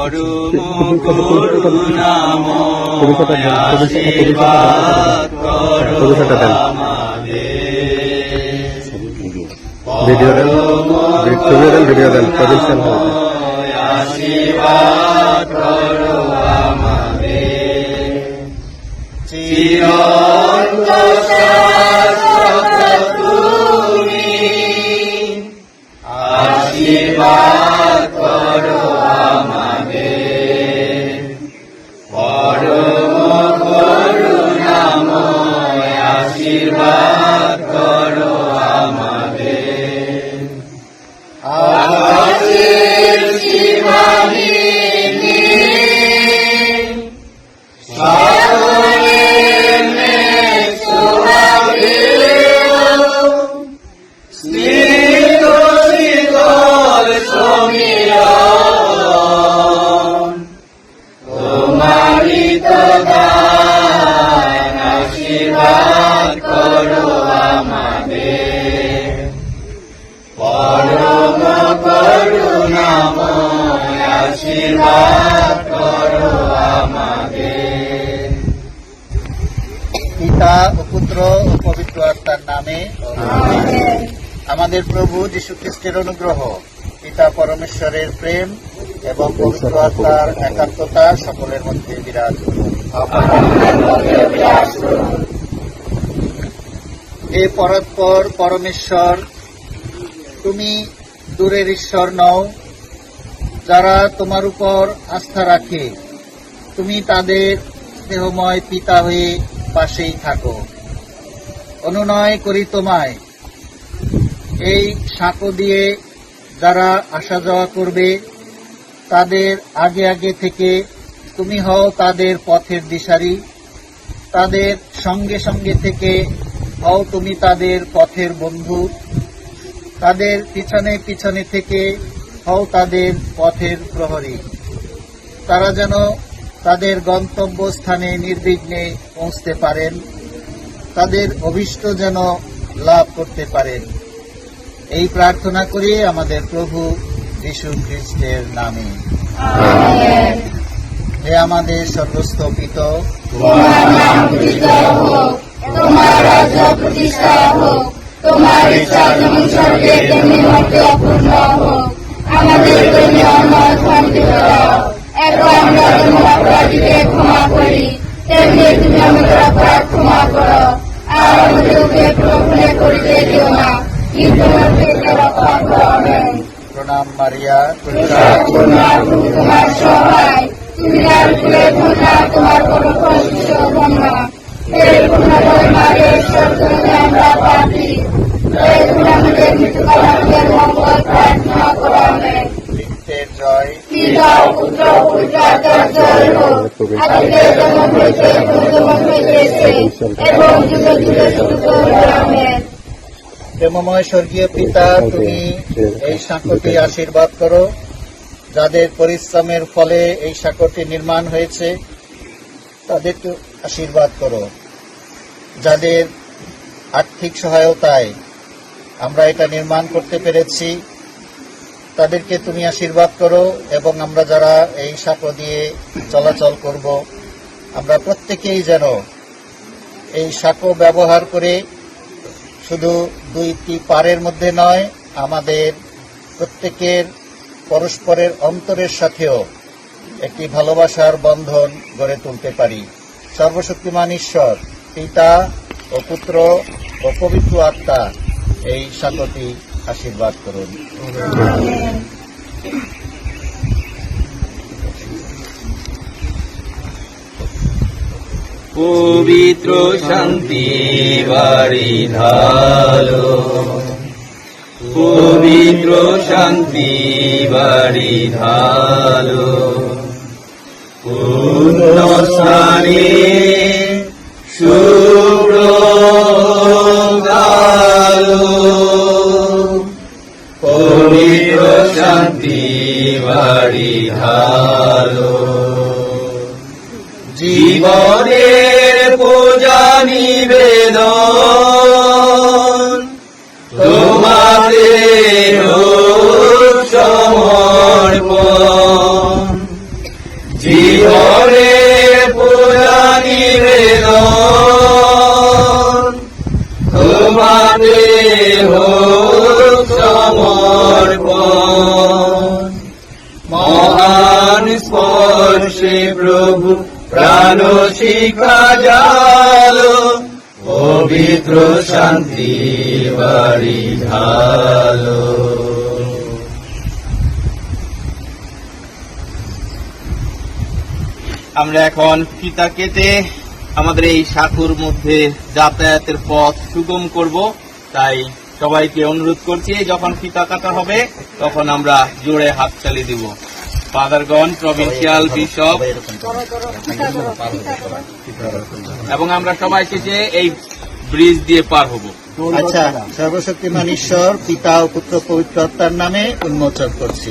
পরম করুণাময় আশীর্বাদ করো ভিডিও দেন ছবি আমাদের চিরন্তন পরম পুত্র ও পবিত্র আত্মার নামে আমাদের প্রভু যীশু খ্রিস্টের অনুগ্রহ, পিতা পরমেশ্বরের প্রেম এবং পবিত্র আত্মার একাত্মতা সকলের মধ্যে বিরাজ। হে পরস্পর পরমেশ্বর, তুমি দূরের ঈশ্বর নও, যারা তোমার উপর আস্থা রাখে তুমি তাদের স্নেহময় পিতা হয়ে পাশেই থাকো। অনুনয় করি তোমায়। এই সাঁকো দিয়ে যারা আসা যাওয়া করবে, তাদের আগে আগে থেকে তুমি হও তাদের পথের দিশারি। তাদের সঙ্গে সঙ্গে থেকে হও তুমি তাদের পথের বন্ধু। তাদের পিছনে পিছনে থেকে হও তাদের পথের প্রহরী। তারা যেন তাদের গন্তব্য স্থানে নির্বিঘ্নে পৌঁছতে পারেন। তাদের অভিষ্ট যেন লাভ করতে পারেন। এই প্রার্থনা করি আমাদের প্রভু যীশু খ্রিস্টের নামে। হে আমাদের সর্বস্থপিত তোমার রাজ্য প্রতিষ্ঠা হোক তোমার ইচ্ছা যেমন স্বর্গে তেমনি মর্তে অপূর্ণ হোক আমাদের জন্য অন্ন শান্তি দাও এখন আমরা যেমন অপরাধীকে ক্ষমা করি। তেমনি তুমি আমাদের অপরাধ ক্ষমা করো। আর আমাদেরকে প্রভুলে করিতে দিও না। কিন্তু আমাদেরকে রক্ষা করো প্রণাম মারিয়া তোমার সহায়। তুমি আর ফুলে ধন্যা তোমার কোন ঈশ্বর তুমি আমরা পাপি আমাদের মঙ্গল প্রার্থনা করো আমেন। বৃত্তের জয় পিতা ও পুত্র ও পবিত্র আত্মার জয় হোক আজকে যেমন হয়েছে যেমন হয়েছে এবং যুগে যুগে শুদ্ধ আমেন প্রেমময় স্বর্গীয় পিতা, তুমি এই সাঁকোটি আশীর্বাদ করো। যাদের পরিশ্রমের ফলে এই সাঁকোটি নির্মাণ হয়েছে, তাদেরকে আশীর্বাদ করো। যাদের আর্থিক সহায়তায় আমরা এটা নির্মাণ করতে পেরেছি তাদেরকে তুমি আশীর্বাদ করো এবং আমরা যারা এই সাঁকো দিয়ে চলাচল করব, আমরা প্রত্যেকেই যেন এই সাঁকো ব্যবহার করে শুধু দুইটি পারের মধ্যে নয়, আমাদের প্রত্যেকের পরস্পরের অন্তরের সাথেও একটি ভালোবাসার বন্ধন গড়ে তুলতে পারি। সর্বশক্তিমান ঈশ্বর, পিতা ও পুত্র ও পবিত্র আত্মা এই সাঁকোটি আশীর্বাদ করুন। পবিত্র শান্তি বাড়ি ঢালো। পবিত্র শান্তি বাড়ি ঢালো। পূর্ণ স্থানে জীবনের পূজা নিবেদ তোমাতে জীবনের পূজা নিবেদন। তোমাতে মহান স্পর্শে ব্র শিখা জালো, পবিত্র শান্তি বাড়ি ঢালো। আমরা এখন ফিতা কেটে আমাদের এই সাঁকুর মধ্যে যাতায়াতের পথ সুগম করব। তাই সবাইকে অনুরোধ করছি, যখন ফিতা কাটা হবে, তখন আমরা জোরে হাত চালিয়ে দিব। ফাদারগণ প্রভিন্সিয়াল বিশপ, এবং আমরা সবাই শেষে এই ব্রিজ দিয়ে পার হব। আচ্ছা সর্বশক্তিমান ঈশ্বর, পিতা ও পুত্র পবিত্র আত্মার নামে উন্মোচন করছি।